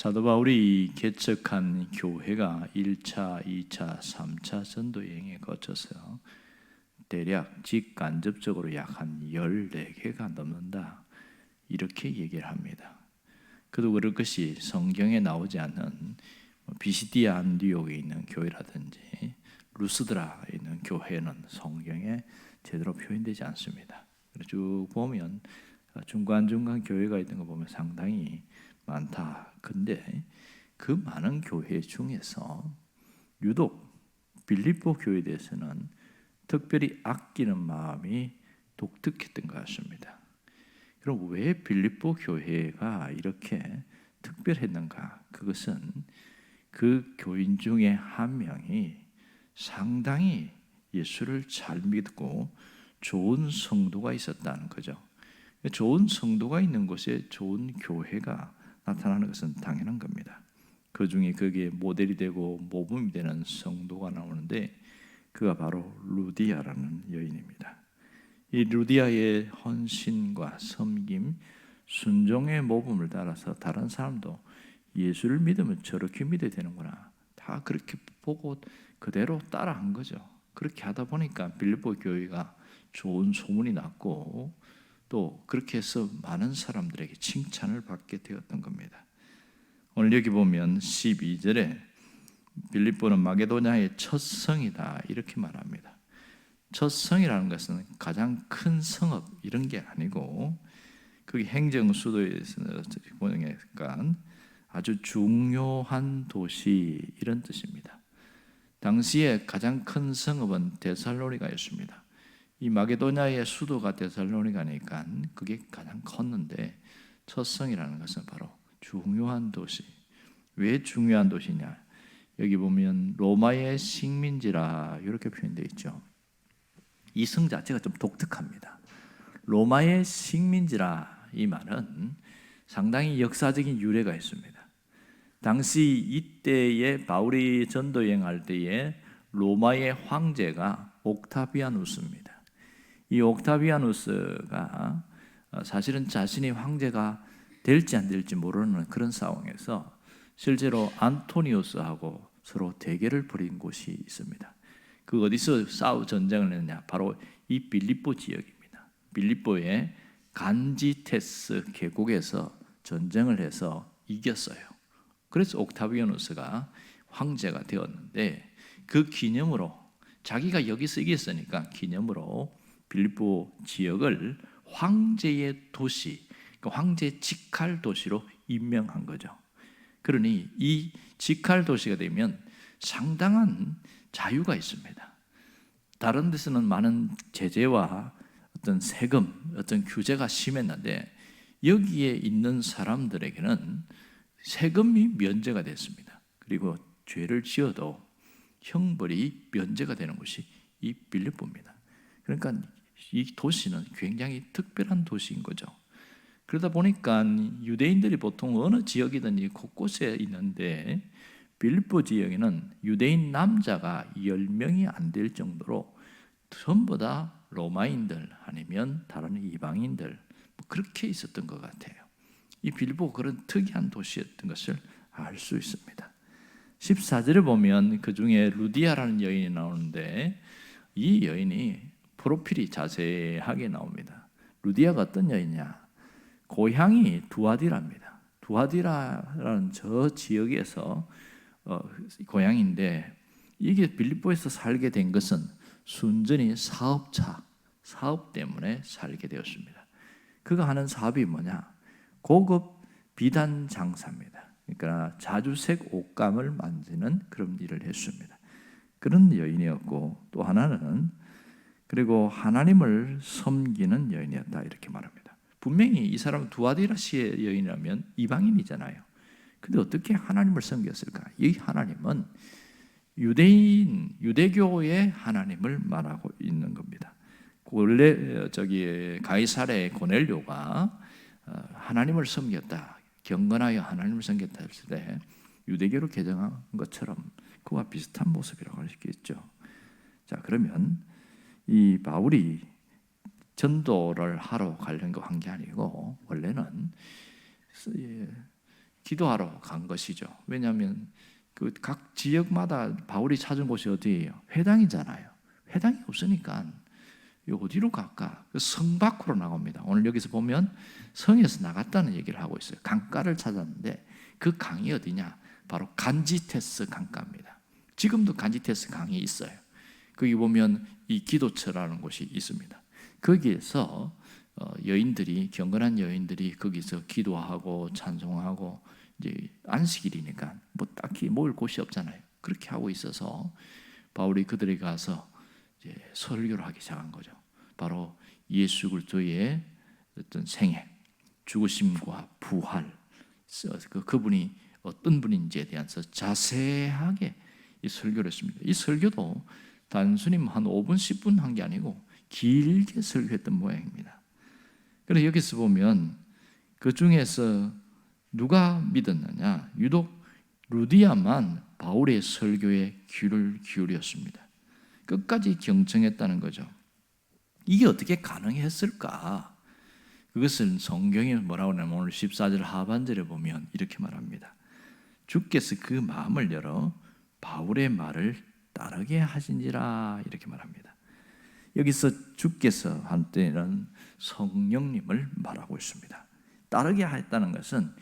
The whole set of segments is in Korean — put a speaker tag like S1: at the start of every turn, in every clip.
S1: 사도 바울이 개척한 교회가 1차, 2차, 3차 전도 여행에 거쳐서 대략 직간접적으로 약 한 14개가 넘는다. 이렇게 얘기를 합니다. 그도 그럴 것이 성경에 나오지 않는 뭐 비시디아 안디옥에 있는 교회라든지 루스드라에 있는 교회는 성경에 제대로 표현되지 않습니다. 쭉 보면 중간중간 교회가 있는 거 보면 상당히 많다. 근데 그 많은 교회 중에서 유독 빌립보 교회에 대해서는 특별히 아끼는 마음이 독특했던 것 같습니다. 그럼 왜 빌립보 교회가 이렇게 특별했는가? 그것은 그 교인 중에 한 명이 상당히 예수를 잘 믿고 좋은 성도가 있었다는 거죠. 좋은 성도가 있는 곳에 좋은 교회가 나타나는 것은 당연한 겁니다. 그 중에 그게 모델이 되고 모범이 되는 성도가 나오는데 그가 바로 루디아라는 여인입니다. 이 루디아의 헌신과 섬김, 순종의 모범을 따라서 다른 사람도 예수를 믿으면 저렇게 믿어야 되는구나. 다 그렇게 보고 그대로 따라한 거죠. 그렇게 하다 보니까 빌립보 교회가 좋은 소문이 났고 또 그렇게 해서 많은 사람들에게 칭찬을 받게 되었던 겁니다. 오늘 여기 보면 12절에 빌립보는 마게도냐의 첫 성이다 이렇게 말합니다. 첫 성이라는 것은 가장 큰 성읍 이런 게 아니고 그게 행정 수도에서 보니까 아주 중요한 도시 이런 뜻입니다. 당시에 가장 큰 성읍은 데살로니가였습니다. 이 마게도냐의 수도가 데살로니가니까 그게 가장 컸는데 첫 성이라는 것은 바로 중요한 도시. 왜 중요한 도시냐? 여기 보면 로마의 식민지라 이렇게 표현되어 있죠. 이 성 자체가 좀 독특합니다. 로마의 식민지라 이 말은 상당히 역사적인 유래가 있습니다. 당시 이때에 바울이 전도 여행할 때에 로마의 황제가 옥타비아누스입니다. 이 옥타비아누스가 어, 사실은 자신이 황제가 될지 안 될지 모르는 그런 상황에서 실제로 안토니우스하고 서로 대결을 벌인 곳이 있습니다. 그 어디서 싸우 전쟁을 했냐? 바로 이 빌립보 지역입니다. 빌립보의 간지테스 계곡에서 전쟁을 해서 이겼어요. 그래서 옥타비아누스가 황제가 되었는데 그 기념으로 자기가 여기서 이겼으니까 기념으로 빌립보 지역을 황제의 도시, 그러니까 황제 직할 도시로 임명한 거죠. 그러니 이 직할 도시가 되면 상당한 자유가 있습니다. 다른 데서는 많은 제재와 어떤 세금, 어떤 규제가 심했는데 여기에 있는 사람들에게는 세금이 면제가 됐습니다. 그리고 죄를 지어도 형벌이 면제가 되는 곳이 이 빌립보입니다. 그러니까 이 도시는 굉장히 특별한 도시인 거죠. 그러다 보니까 유대인들이 보통 어느 지역이든지 곳곳에 있는데 빌보 지역에는 유대인 남자가 10명이 안 될 정도로 전부 다 로마인들 아니면 다른 이방인들 뭐 그렇게 있었던 것 같아요. 이 빌보 그런 특이한 도시였던 것을 알 수 있습니다. 14절을 보면 그 중에 루디아라는 여인이 나오는데 이 여인이 프로필이 자세하게 나옵니다. 루디아가 어떤 여인이냐? 고향이 두아디라입니다. 두아디라라는 저 지역에서 어, 고향인데 이게 빌립보에서 살게 된 것은 순전히 사업차, 사업 때문에 살게 되었습니다. 그가 하는 사업이 뭐냐? 고급 비단 장사입니다. 그러니까 자주색 옷감을 만드는 그런 일을 했습니다. 그런 여인이었고 또 하나는 그리고 하나님을 섬기는 여인이었다 이렇게 말합니다. 분명히 이 사람은 두아디라 씨의 여인이라면 이방인이잖아요. 근데 어떻게 하나님을 섬겼을까? 이 하나님은 유대인 유대교의 하나님을 말하고 있는 겁니다. 원래 저기 가이사의 고넬료가 어, 하나님을 섬겼다, 경건하여 하나님을 섬겼다 했을 때 유대교를 개정한 것처럼 그와 비슷한 모습이라고 할 수 있겠죠. 자 그러면 이 바울이 전도를 하러 가려는 거한게 아니고 원래는 기도하러 간 것이죠. 왜냐하면 그 각 지역마다 바울이 찾은 곳이 어디예요? 회당이잖아요. 회당이 없으니까 이 어디로 갈까? 그성 밖으로 나옵니다. 오늘 여기서 보면 성에서 나갔다는 얘기를 하고 있어요. 강가를 찾았는데 그 강이 어디냐? 바로 간지테스 강가입니다. 지금도 간지테스 강이 있어요. 거기 보면 이 기도처라는 곳이 있습니다. 거기에서 어, 여인들이 경건한 여인들이 거기서 기도하고 찬송하고 이제 안식일이니까 뭐 딱히 모일 곳이 없잖아요. 그렇게 하고 있어서 바울이 그들에 가서 이제 설교를 하기 시작한 거죠. 바로 예수 그리스도의 어떤 생애, 죽으심과 부활, 그 그분이 어떤 분인지에 대해서 자세하게 이 설교를 했습니다. 이 설교도 단순히 뭐한 5분, 10분 한 게 아니고 길게 설교했던 모양입니다. 그래서 여기서 보면 그 중에서 누가 믿었느냐? 유독 루디아만 바울의 설교에 귀를 기울였습니다. 끝까지 경청했다는 거죠. 이게 어떻게 가능했을까? 그것은 성경에 뭐라고 하냐면 오늘 14절 하반절에 보면 이렇게 말합니다. 주께서 그 마음을 열어 바울의 말을 따르게 하신지라 이렇게 말합니다. 여기서 주께서 한때는 성령님을 말하고 있습니다. 따르게 했다는 것은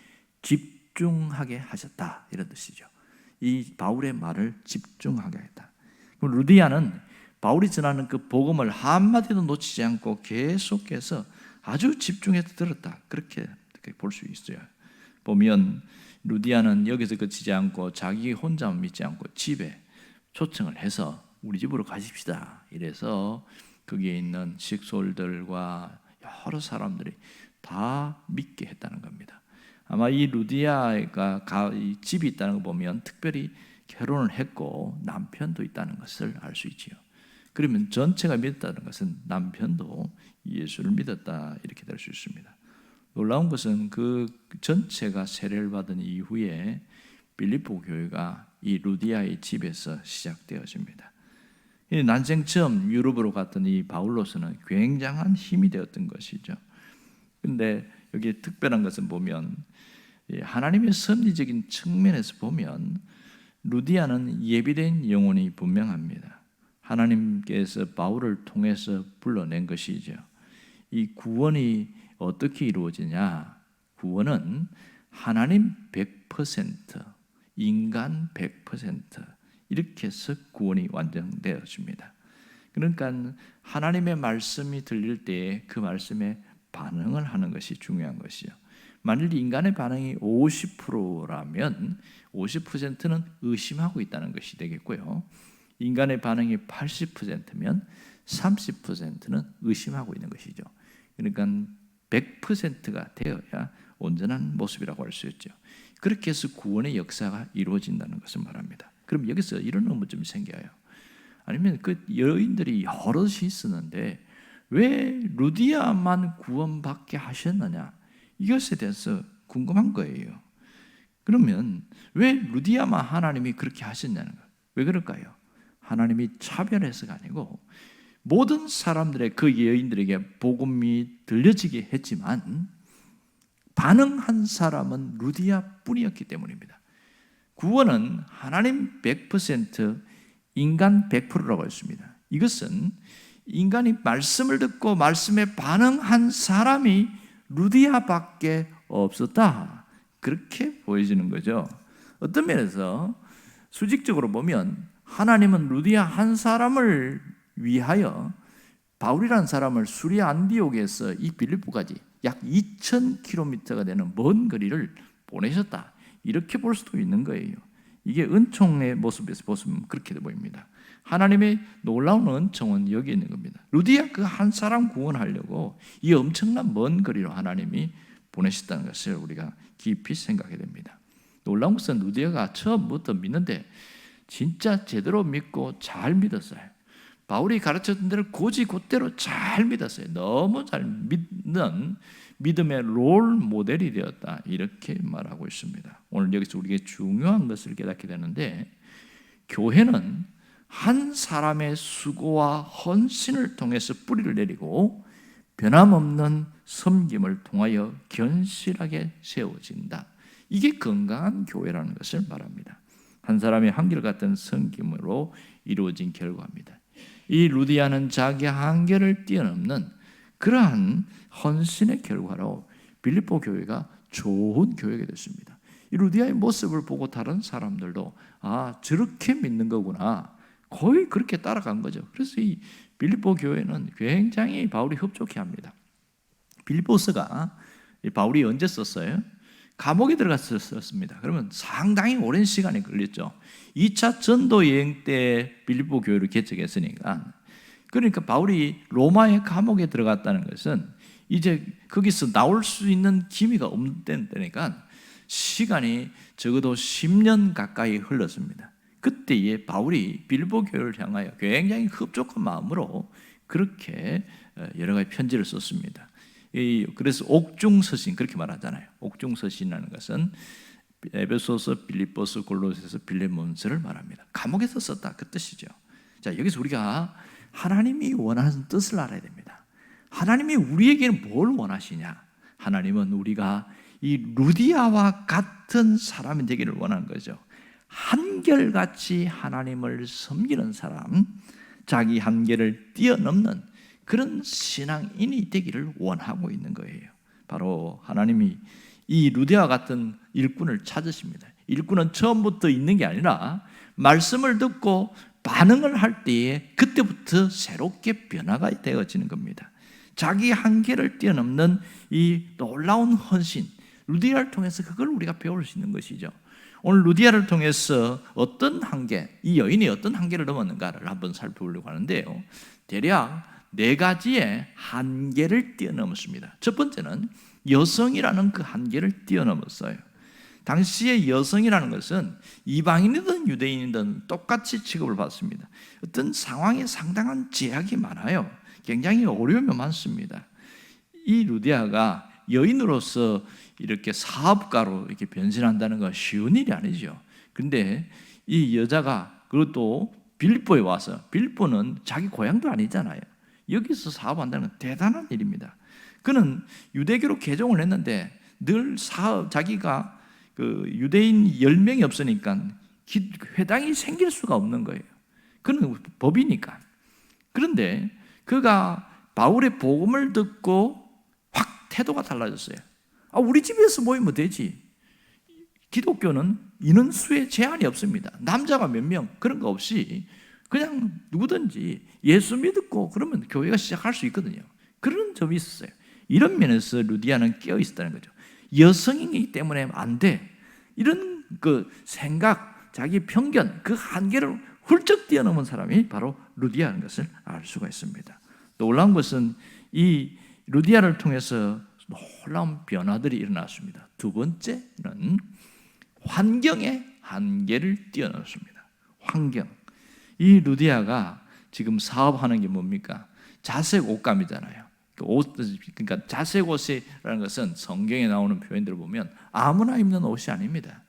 S1: 집중하게 하셨다 이런 뜻이죠. 이 바울의 말을 집중하게 했다. 그럼 루디아는 바울이 전하는 그 복음을 한마디도 놓치지 않고 계속해서 아주 집중해서 들었다. 그렇게 볼 수 있어요. 보면 루디아는 여기서 그치지 않고 자기 혼자 믿지 않고 집에 초청을 해서 우리 집으로 가십시다. 이래서 거기에 있는 식솔들과 여러 사람들이 다 믿게 했다는 겁니다. 아마 이 루디아가 집이 있다는 거 보면 특별히 결혼을 했고 남편도 있다는 것을 알 수 있지요. 그러면 전체가 믿었다는 것은 남편도 예수를 믿었다 이렇게 될 수 있습니다. 놀라운 것은 그 전체가 세례를 받은 이후에 빌립보 교회가 이 루디아의 집에서 시작되어집니다. 난생 처음 유럽으로 갔던 이 바울로스는 굉장한 힘이 되었던 것이죠. 근데 여기 특별한 것은 보면 하나님의 섭리적인 측면에서 보면 루디아는 예비된 영혼이 분명합니다. 하나님께서 바울을 통해서 불러낸 것이죠. 이 구원이 어떻게 이루어지냐? 구원은 하나님 100%, 인간 100% 이렇게 해서 구원이 완성되어집니다. 그러니까 하나님의 말씀이 들릴 때그 말씀에 반응을 하는 것이 중요한 것이죠. 만일 인간의 반응이 50%라면 50%는 의심하고 있다는 것이 되겠고요. 인간의 반응이 80%면 30%는 의심하고 있는 것이죠. 그러니까 100%가 되어야 온전한 모습이라고 할 수 있죠. 그렇게 해서 구원의 역사가 이루어진다는 것을 말합니다. 그럼 여기서 이런 의문점이 생겨요. 아니면 그 여인들이 여럿이 있었는데 왜 루디아만 구원받게 하셨느냐? 이것에 대해서 궁금한 거예요. 그러면 왜 루디아만 하나님이 그렇게 하셨냐는 거예요. 왜 그럴까요? 하나님이 차별해서가 아니고 모든 사람들의 그 여인들에게 복음이 들려지게 했지만 반응한 사람은 루디아 뿐이었기 때문입니다. 구원은 하나님 100% 인간 100%라고 했습니다. 이것은 인간이 말씀을 듣고 말씀에 반응한 사람이 루디아밖에 없었다. 그렇게 보여지는 거죠. 어떤 면에서 수직적으로 보면 하나님은 루디아 한 사람을 위하여 바울이라는 사람을 수리아 안디옥에서 이 빌립보까지 약 2,000km가 되는 먼 거리를 보내셨다. 이렇게 볼 수도 있는 거예요. 이게 은총의 모습에서 보시면 그렇게 보입니다. 하나님의 놀라운 은총은 여기 있는 겁니다. 루디아 그 한 사람 구원하려고 이 엄청난 먼 거리로 하나님이 보내셨다는 것을 우리가 깊이 생각해야 됩니다. 놀라운 것은 루디아가 처음부터 믿는데 진짜 제대로 믿고 잘 믿었어요. 바울이 가르쳤던 대로 고지 곧대로 잘 믿었어요. 너무 잘 믿는 믿음의 롤 모델이 되었다. 이렇게 말하고 있습니다. 오늘 여기서 우리에게 중요한 것을 깨닫게 되는데 교회는 한 사람의 수고와 헌신을 통해서 뿌리를 내리고 변함없는 섬김을 통하여 견실하게 세워진다. 이게 건강한 교회라는 것을 말합니다. 한 사람의 한결같은 성김으로 이루어진 결과입니다. 이 루디아는 자기 한계를 뛰어넘는 그러한 헌신의 결과로 빌립보 교회가 좋은 교회가 됐습니다. 이 루디아의 모습을 보고 다른 사람들도 아 저렇게 믿는 거구나 거의 그렇게 따라간 거죠. 그래서 이 빌립보 교회는 굉장히 바울이 흡족해 합니다. 빌립보서가 바울이 언제 썼어요? 감옥에 들어가서 썼습니다. 그러면 상당히 오랜 시간이 걸렸죠. 2차 전도 여행 때 빌립보 교회를 개척했으니까 그러니까 바울이 로마의 감옥에 들어갔다는 것은 이제 거기서 나올 수 있는 기미가 없다니까 시간이 적어도 10년 가까이 흘렀습니다. 그때에 바울이 빌보 교회를 향하여 굉장히 흡족한 마음으로 그렇게 어, 여러 가지 편지를 썼습니다. 그래서 옥중서신 그렇게 말하잖아요. 옥중서신이라는 것은 에베소서, 빌립보서, 골로새서, 빌레몬서를 말합니다. 감옥에서 썼다 그 뜻이죠. 자 여기서 우리가 하나님이 원하는 뜻을 알아야 됩니다. 하나님이 우리에게는 뭘 원하시냐? 하나님은 우리가 이 루디아와 같은 사람이 되기를 원하는 거죠. 한결같이 하나님을 섬기는 사람, 자기 한계를 뛰어넘는 그런 신앙인이 되기를 원하고 있는 거예요. 바로 하나님이 이 루디아 같은 일꾼을 찾으십니다. 일꾼은 처음부터 있는 게 아니라 말씀을 듣고 반응을 할 때에 그때부터 새롭게 변화가 되어지는 겁니다. 자기 한계를 뛰어넘는 이 놀라운 헌신, 루디아를 통해서 그걸 우리가 배울 수 있는 것이죠. 오늘 루디아를 통해서 어떤 한계, 이 여인이 어떤 한계를 넘었는가를 한번 살펴보려고 하는데요. 대략 네 가지의 한계를 뛰어넘었습니다. 첫 번째는 여성이라는 그 한계를 뛰어넘었어요. 당시의 여성이라는 것은 이방인이든 유대인이든 똑같이 취급을 받습니다. 어떤 상황에 상당한 제약이 많아요. 굉장히 어려움이 많습니다. 이 루디아가 여인으로서 이렇게 사업가로 이렇게 변신한다는 건 쉬운 일이 아니죠. 근데 이 여자가 그것도 빌보에 와서 빌보는 자기 고향도 아니잖아요. 여기서 사업한다는 건 대단한 일입니다. 그는 유대교로 개종을 했는데 늘 사업 자기가 그 유대인 10명이 없으니까 회당이 생길 수가 없는 거예요. 그는 법이니까. 그런데 그가 바울의 복음을 듣고 확 태도가 달라졌어요. 아, 우리 집에서 모이면 되지. 기독교는 인원수에 제한이 없습니다. 남자가 몇 명, 그런 거 없이 그냥 누구든지 예수 믿고 그러면 교회가 시작할 수 있거든요. 그런 점이 있었어요. 이런 면에서 루디아는 깨어 있었다는 거죠. 여성이기 때문에 안 돼. 이런 그 생각, 자기 편견, 그 한계를 훌쩍 뛰어넘은 사람이 바로 루디아라는 것을 알 수가 있습니다. 놀라운 것은 이 루디아를 통해서 놀라운 변화들이 일어났습니다. 두 번째는 환경의 한계를 뛰어넘습니다. 환경. 이 루디아가 지금 사업하는 게 뭡니까? 자색 옷감이잖아요. 그 옷, 그러니까 자색 옷이라는 것은 성경에 나오는 표현들을 보면 아무나 입는 옷이 아닙니다.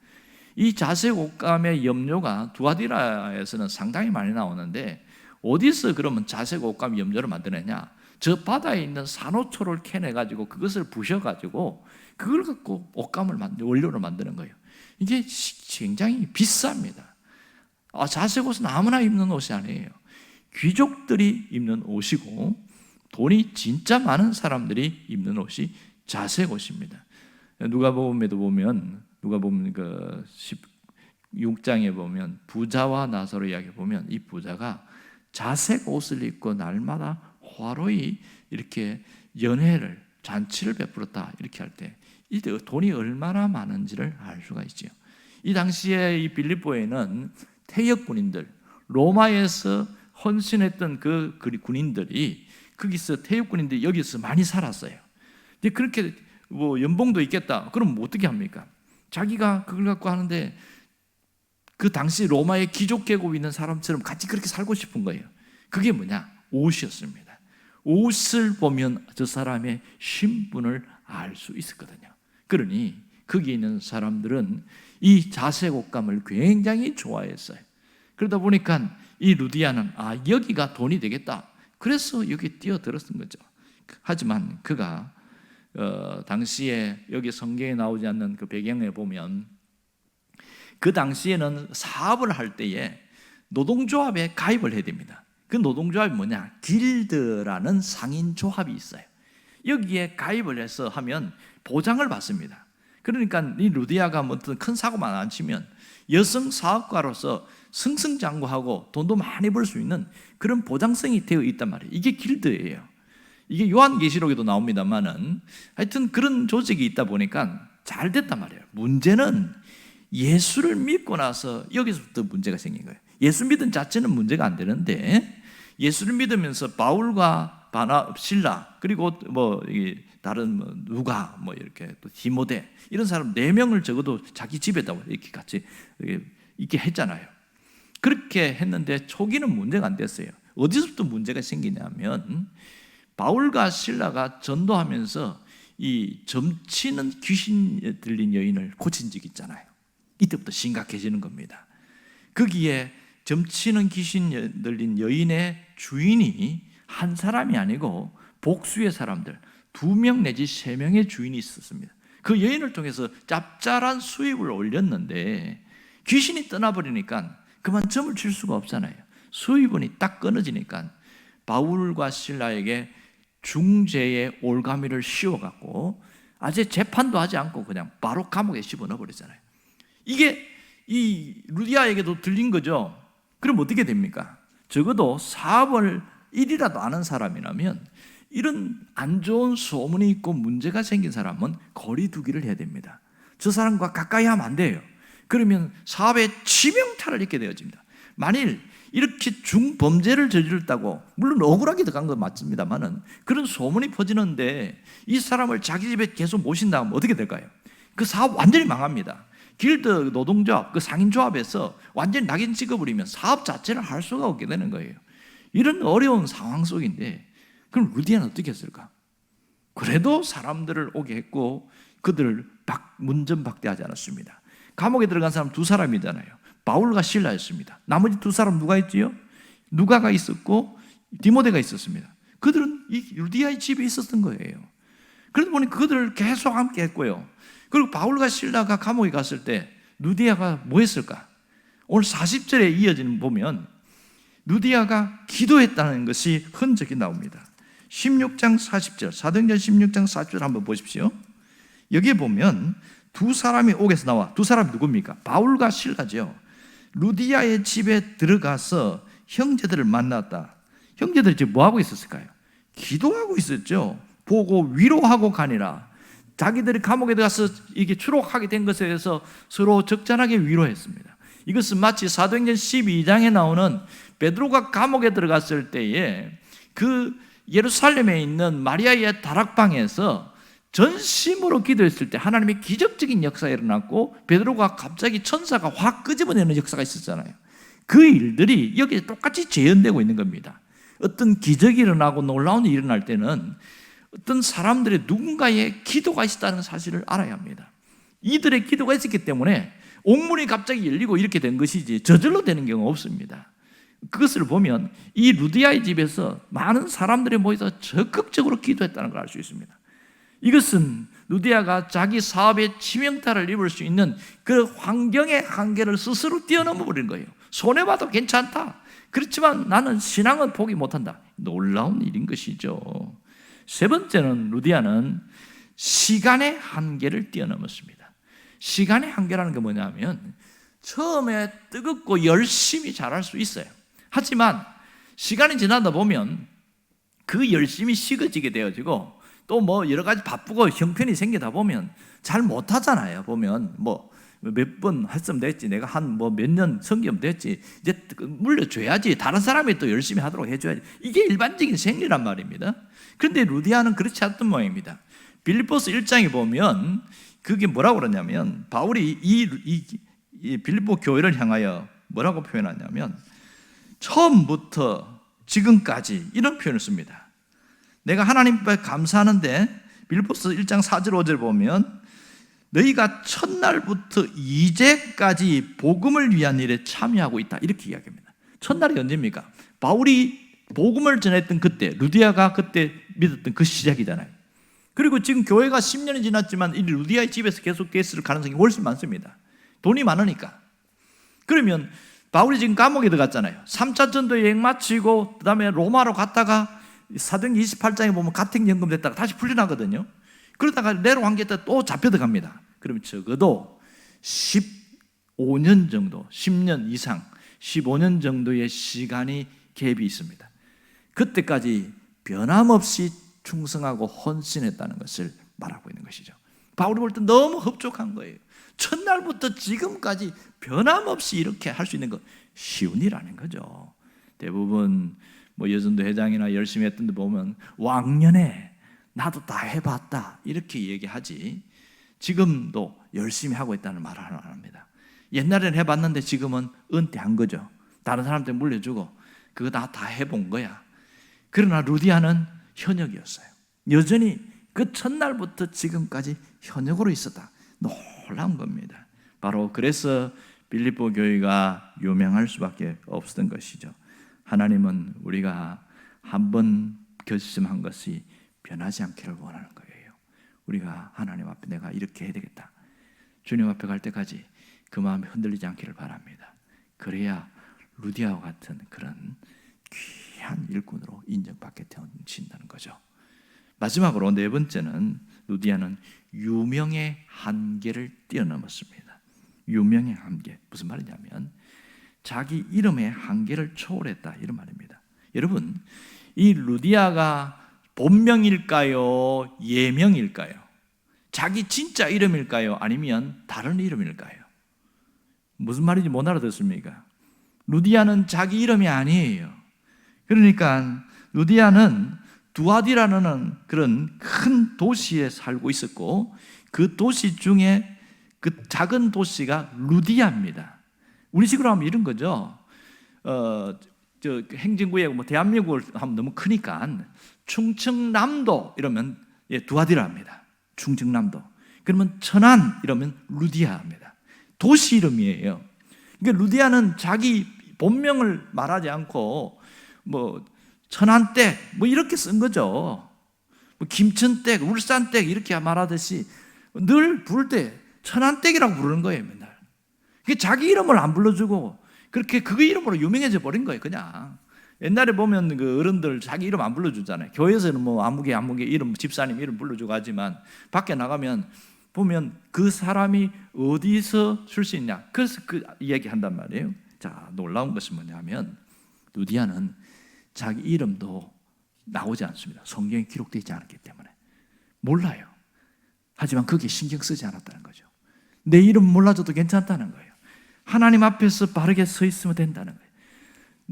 S1: 이 자색 옷감의 염료가 두아디라에서는 상당히 많이 나오는데 어디서 그러면 자색 옷감 염료를 만드느냐? 저 바다에 있는 산호초를 캐내 가지고 그것을 부셔 가지고 그걸 갖고 옷감을 만들 원료를 만드는 거예요. 이게 굉장히 비쌉니다. 아, 자색 옷은 아무나 입는 옷이 아니에요. 귀족들이 입는 옷이고 돈이 진짜 많은 사람들이 입는 옷이 자색 옷입니다. 누가복음에도 보면 누가복음 그 16장에 보면 부자와 나사로 이야기 보면 이 부자가 자색 옷을 입고 날마다 화로히 이렇게 연회를 잔치를 베풀었다 이렇게 할 때 이 돈이 얼마나 많은지를 알 수가 있죠. 이 당시에 이 빌립보에는 태역 군인들 로마에서 헌신했던 그 군인들이 거기서 태역 군인들이 여기서 많이 살았어요. 근데 그렇게 뭐 연봉도 있겠다. 그럼 뭐 어떻게 합니까? 자기가 그걸 갖고 하는데 그 당시 로마의 귀족 계급이 있는 사람처럼 같이 그렇게 살고 싶은 거예요. 그게 뭐냐? 옷이었습니다. 옷을 보면 저 사람의 신분을 알 수 있었거든요. 그러니 거기 있는 사람들은 이 자색 옷감을 굉장히 좋아했어요. 그러다 보니까 이 루디아는 아 여기가 돈이 되겠다. 그래서 여기 뛰어들었던 거죠. 하지만 그가 어, 당시에 여기 성경에 나오지 않는 그 배경에 보면 그 당시에는 사업을 할 때에 노동조합에 가입을 해야 됩니다. 그 노동조합이 뭐냐? 길드라는 상인 조합이 있어요. 여기에 가입을 해서 하면 보장을 받습니다. 그러니까 이 루디아가 뭐 어떤 큰 사고만 안 치면 여성 사업가로서 승승장구하고 돈도 많이 벌 수 있는 그런 보장성이 되어 있단 말이에요. 이게 길드예요. 이게 요한계시록에도 나옵니다만은 하여튼 그런 조직이 있다 보니까 잘 됐단 말이에요. 문제는 예수를 믿고 나서 여기서부터 문제가 생긴 거예요. 예수 믿은 자체는 문제가 안 되는데 예수를 믿으면서 바울과 바나 신라 그리고 뭐 이게 다른 뭐 누가 뭐 이렇게 또 디모데 이런 사람 네 명을 적어도 자기 집에다 이렇게 같이 이렇게 했잖아요. 그렇게 했는데 초기는 문제가 안 됐어요. 어디서부터 문제가 생기냐면 바울과 신라가 전도하면서 이 점치는 귀신 들린 여인을 고친 적 있잖아요. 이때부터 심각해지는 겁니다. 거기에 점치는 귀신 들린 여인의 주인이 한 사람이 아니고 복수의 사람들 두 명 내지 세 명의 주인이 있었습니다. 그 여인을 통해서 짭짤한 수입을 올렸는데 귀신이 떠나버리니까 그만 점을 칠 수가 없잖아요. 수입원이 딱 끊어지니까 바울과 신라에게 중재의 올가미를 씌워갖고 아직 재판도 하지 않고 그냥 바로 감옥에 집어넣어 버리잖아요. 이게 이 루디아에게도 들린 거죠. 그럼 어떻게 됩니까? 적어도 사업을 일이라도 아는 사람이라면 이런 안 좋은 소문이 있고 문제가 생긴 사람은 거리두기를 해야 됩니다. 저 사람과 가까이 하면 안 돼요. 그러면 사업에 치명타를 입게 되어집니다. 만일 이렇게 중범죄를 저질렀다고 물론 억울하게 들어간 건 맞습니다만은 그런 소문이 퍼지는데 이 사람을 자기 집에 계속 모신다 면 어떻게 될까요? 그 사업 완전히 망합니다. 길드 노동조합, 그 상인조합에서 완전히 낙인 찍어버리면 사업 자체를 할 수가 없게 되는 거예요. 이런 어려운 상황 속인데 그럼 루디아는 어떻게 했을까? 그래도 사람들을 오게 했고 그들을 박, 문전박대하지 않았습니다. 감옥에 들어간 사람 두 사람이잖아요. 바울과 신라였습니다. 나머지 두 사람 누가 있지요? 누가가 있었고 디모데가 있었습니다. 그들은 이 루디아의 집에 있었던 거예요. 그러다 보니 그들을 계속 함께 했고요. 그리고 바울과 신라가 감옥에 갔을 때 루디아가 뭐 했을까? 오늘 40절에 이어지는 보면 루디아가 기도했다는 것이 흔적이 나옵니다. 16장 40절, 사도행전 16장 40절 한번 보십시오. 여기에 보면 두 사람이 옥에서 나와 두 사람이 누굽니까? 바울과 신라죠. 루디아의 집에 들어가서 형제들을 만났다. 형제들이 지금 뭐 하고 있었을까요? 기도하고 있었죠. 보고 위로하고 가니라. 자기들이 감옥에 들어가서 이게 추록하게 된 것에 대해서 서로 적잖하게 위로했습니다. 이것은 마치 사도행전 12장에 나오는 베드로가 감옥에 들어갔을 때에 그 예루살렘에 있는 마리아의 다락방에서 전심으로 기도했을 때 하나님의 기적적인 역사가 일어났고 베드로가 갑자기 천사가 확 끄집어내는 역사가 있었잖아요. 그 일들이 여기에 똑같이 재현되고 있는 겁니다. 어떤 기적이 일어나고 놀라운 일이 일어날 때는 어떤 사람들의 누군가의 기도가 있었다는 사실을 알아야 합니다. 이들의 기도가 있었기 때문에 옥문이 갑자기 열리고 이렇게 된 것이지 저절로 되는 경우가 없습니다. 그것을 보면 이 루디아의 집에서 많은 사람들이 모여서 적극적으로 기도했다는 걸 알 수 있습니다. 이것은 루디아가 자기 사업에 치명타를 입을 수 있는 그 환경의 한계를 스스로 뛰어넘어 버린 거예요. 손해봐도 괜찮다. 그렇지만 나는 신앙은 포기 못한다. 놀라운 일인 것이죠. 세 번째는 루디아는 시간의 한계를 뛰어넘었습니다. 시간의 한계라는 게 뭐냐면 처음에 뜨겁고 열심히 잘할 수 있어요. 하지만 시간이 지나다 보면 그 열심이 식어지게 되어지고 또 뭐 여러 가지 바쁘고 형편이 생기다 보면 잘 못하잖아요. 보면 뭐 몇 번 했으면 됐지. 내가 한 뭐 몇 년 성경 됐지. 이제 물려줘야지. 다른 사람이 또 열심히 하도록 해줘야지. 이게 일반적인 생리란 말입니다. 그런데 루디아는 그렇지 않던 모양입니다. 빌리포스 1장에 보면 그게 뭐라고 그러냐면 바울이 이, 이, 이 빌리포 교회를 향하여 뭐라고 표현하냐면 처음부터 지금까지 이런 표현을 씁니다. 내가 하나님 앞에 감사하는데 빌보스 1장 4절 5절 보면 너희가 첫날부터 이제까지 복음을 위한 일에 참여하고 있다. 이렇게 이야기합니다. 첫날이 언제입니까? 바울이 복음을 전했던 그때, 루디아가 그때 믿었던 그 시작이잖아요. 그리고 지금 교회가 10년이 지났지만 이 루디아의 집에서 계속 됐을 가능성이 훨씬 많습니다. 돈이 많으니까. 그러면 바울이 지금 감옥에 들어갔잖아요. 3차 전도 여행 마치고 그다음에 로마로 갔다가 사도행 28장에 보면 가택연금 됐다가 다시 풀려나거든요. 그러다가 내로 관계했다 또 잡혀 들어갑니다. 그러면 적어도 15년 정도, 10년 이상, 15년 정도의 시간이 갭이 있습니다. 그때까지 변함없이 충성하고 헌신했다는 것을 말하고 있는 것이죠. 바울이 볼 때 너무 흡족한 거예요. 첫날부터 지금까지 변함없이 이렇게 할 수 있는 거 쉬운 일 아닌 거죠. 대부분 뭐 여전도 회장이나 열심히 했던 데 보면 왕년에 나도 다 해봤다 이렇게 얘기하지 지금도 열심히 하고 있다는 말을 안 합니다. 옛날에는 해봤는데 지금은 은퇴한 거죠. 다른 사람한테 물려주고 그거 다 다 해본 거야. 그러나 루디아는 현역이었어요. 여전히 그 첫날부터 지금까지 현역으로 있었다. 놀라운 겁니다. 바로 그래서 빌립보 교회가 유명할 수밖에 없었던 것이죠. 하나님은 우리가 한 번 결심한 것이 변하지 않기를 원하는 거예요. 우리가 하나님 앞에 내가 이렇게 해야 되겠다. 주님 앞에 갈 때까지 그 마음이 흔들리지 않기를 바랍니다. 그래야 루디아와 같은 그런 귀한 일꾼으로 인정받게 되어진다는 거죠. 마지막으로 네 번째는 루디아는 유명의 한계를 뛰어넘었습니다. 유명의 한계 무슨 말이냐면 자기 이름의 한계를 초월했다 이런 말입니다. 여러분 이 루디아가 본명일까요? 예명일까요? 자기 진짜 이름일까요? 아니면 다른 이름일까요? 무슨 말인지 못 알아듣습니까? 루디아는 자기 이름이 아니에요. 그러니까 루디아는 두아디라는 그런 큰 도시에 살고 있었고 그 도시 중에 그 작은 도시가 루디아입니다. 우리 식으로 하면 이런 거죠. 어, 저 행정구에 뭐 대한민국을 하면 너무 크니까 충청남도 이러면 예, 두아디라합니다. 충청남도. 그러면 천안 이러면 루디아입니다. 도시 이름이에요. 그러니까 루디아는 자기 본명을 말하지 않고 뭐 천안댁 뭐 이렇게 쓴 거죠. 뭐 김천댁, 울산댁 이렇게 말하듯이 늘 부를 때 천안댁이라고 부르는 거예요, 맨날. 그 자기 이름을 안 불러주고 그렇게 그 이름으로 유명해져 버린 거예요, 그냥. 옛날에 보면 그 어른들 자기 이름 안 불러주잖아요. 교회에서는 뭐 아무개 아무개 이름 집사님 이름 불러주고 하지만 밖에 나가면 보면 그 사람이 어디서 출신이냐. 그래서 그 얘기한단 말이에요. 자 놀라운 것은 뭐냐면 루디아는 자기 이름도 나오지 않습니다. 성경에 기록되어 있지 않았기 때문에 몰라요. 하지만 그게 신경 쓰지 않았다는 거죠. 내 이름 몰라줘도 괜찮다는 거예요. 하나님 앞에서 바르게 서 있으면 된다는 거예요.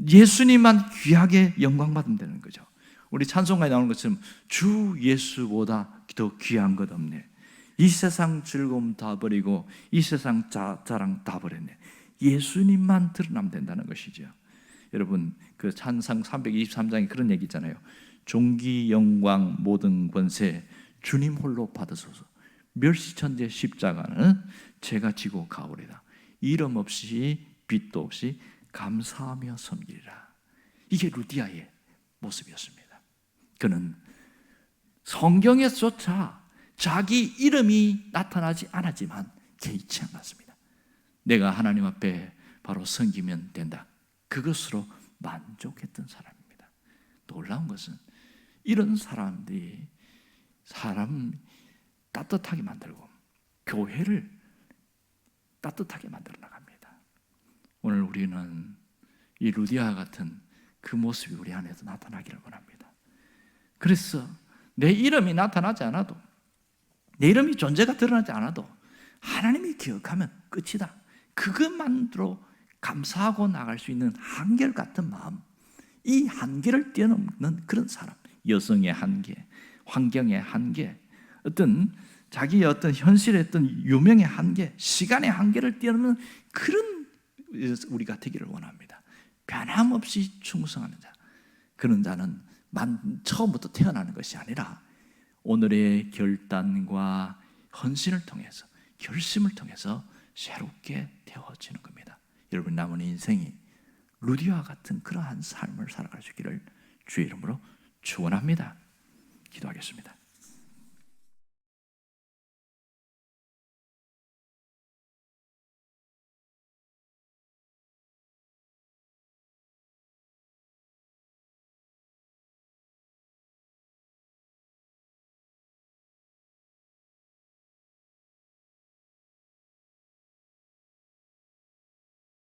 S1: 예수님만 귀하게 영광 받으면 되는 거죠. 우리 찬송가에 나오는 것처럼 주 예수보다 더 귀한 것 없네. 이 세상 즐거움 다 버리고 이 세상 자, 자랑 다 버렸네. 예수님만 드러나면 된다는 것이죠. 여러분 그 찬상 323장에 그런 얘기 있잖아요. 종기 영광 모든 권세 주님 홀로 받으소서. 멸시천재 십자가는 제가 지고 가오리다. 이름 없이 빛도 없이 감사하며 섬기리라. 이게 루디아의 모습이었습니다. 그는 성경에조차 자기 이름이 나타나지 않았지만 개의치 않았습니다. 내가 하나님 앞에 바로 섬기면 된다. 그것으로 만족했던 사람입니다. 놀라운 것은 이런 사람들이 사람 따뜻하게 만들고 교회를 따뜻하게 만들어 나갑니다. 오늘 우리는 이 루디아 같은 그 모습이 우리 안에서 나타나기를 원합니다. 그래서 내 이름이 나타나지 않아도 내 이름이 존재가 드러나지 않아도 하나님이 기억하면 끝이다. 그것만으로 감사하고 나갈 수 있는 한결 같은 마음, 이 한계를 뛰어넘는 그런 사람, 여성의 한계, 환경의 한계, 어떤 자기의 어떤 현실의 어떤 유명의 한계, 시간의 한계를 뛰어넘는 그런 우리가 되기를 원합니다. 변함없이 충성하는 자, 그런 자는 만 처음부터 태어나는 것이 아니라 오늘의 결단과 헌신을 통해서 결심을 통해서 새롭게 되어지는 겁니다. 여러분 남은 인생이 루디와 같은 그러한 삶을 살아갈 수 있기를 주의 이름으로 축원합니다. 기도하겠습니다.